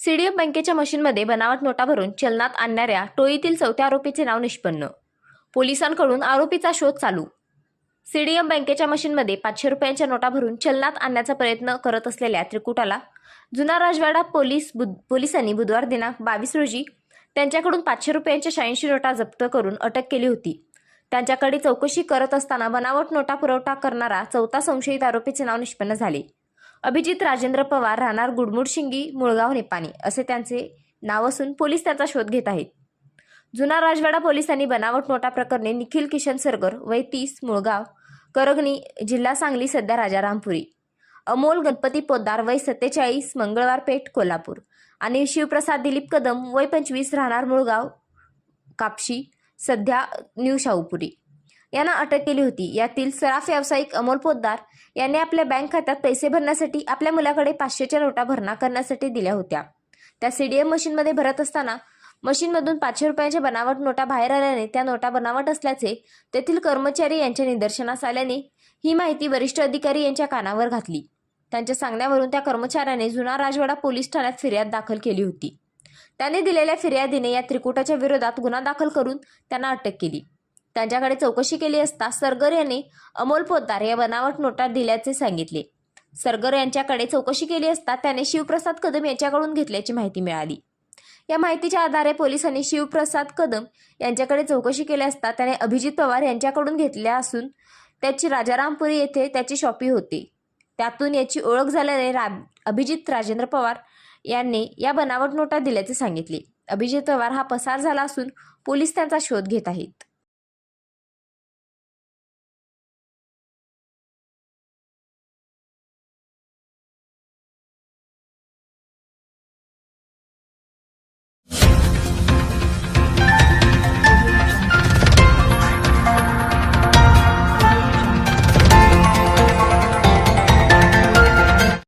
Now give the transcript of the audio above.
CDF बँकेच्या मशीनमध्ये बनावट नोटा भरून चलनात आणणाऱ्या टोळीतील चौथ्या आरोपीचे नाव निष्पन्न. पोलिसांकडून आरोपीचा शोध चालू. सीडीएम बँकेच्या मशीनमध्ये पाचशे रुपयांच्या नोटा भरून चलनात आणण्याचा प्रयत्न करत असलेल्या त्रिकुटाला जुना राजवाडा पोलीस बुध पोलिसांनी बुधवार दिनांक बावीस रोजी त्यांच्याकडून पाचशे रुपयांच्या शहाऐंशी नोटा जप्त करून अटक केली होती. त्यांच्याकडे चौकशी करत असताना बनावट नोटा पुरवठा करणारा चौथा संशयित आरोपीचे नाव निष्पन्न झाले. अभिजित राजेंद्र पवार राहणार गुडमुडशिंगी मुळगाव निपाणी असे त्यांचे नाव असून पोलीस त्याचा शोध घेत आहेत. जुना राजवाडा पोलिसांनी बनावट नोटा प्रकरणी निखिल किशन सरगर वय तीस मुळगाव करगणी जिल्हा सांगली सध्या राजारामपुरी अमोल गणपती पोद्दार वय सत्तेचाळीस मंगळवार पेठ कोल्हापूर. आणि शिवप्रसाद दिलीप कदम वय पंचवीस राहणार मुळगाव कापशी सध्या न्यू शाहूपुरी. यांना अटक केली होती. यातील सराफ व्यावसायिक अमोल पोद्दार यांनी आपल्या बँक खात्यात पैसे भरण्यासाठी आपल्या मुलाकडे पाचशेच्या नोटा भरणा करण्यासाठी दिल्या होत्या. त्या सीडीएम मशीनमध्ये भरत असताना मशीनमधून पाचशे रुपयांच्या बनावट नोटा बाहेर आल्याने त्या नोटा बनावट असल्याचे तेथील कर्मचारी यांच्या निदर्शनास आल्याने ही माहिती वरिष्ठ अधिकारी यांच्या कानावर घातली. त्यांच्या सांगण्यावरून त्या कर्मचाऱ्याने जुना राजवाडा पोलीस ठाण्यात फिर्याद दाखल केली होती. त्याने दिलेल्या फिर्यादीने या त्रिकुटाच्या विरोधात गुन्हा दाखल करून त्यांना अटक केली. त्यांच्याकडे चौकशी केली असता सरगर यांनी अमोल पोद्दार या बनावट नोटा दिल्याचे सांगितले. सरगर यांच्याकडे चौकशी केली असता त्याने शिवप्रसाद कदम यांच्याकडून घेतल्याची माहिती मिळाली. या माहितीच्या आधारे पोलिसांनी शिवप्रसाद कदम यांच्याकडे चौकशी केली असता त्याने अभिजित पवार यांच्याकडून घेतल्या असून त्याची राजारामपुरी येथे त्याची शॉपी होती. त्यातून याची ओळख झाल्याने रा अभिजित राजेंद्र पवार यांनी या बनावट नोटा दिल्याचे सांगितले. अभिजित पवार हा पसार झाला असून पोलीस त्यांचा शोध घेत आहेत.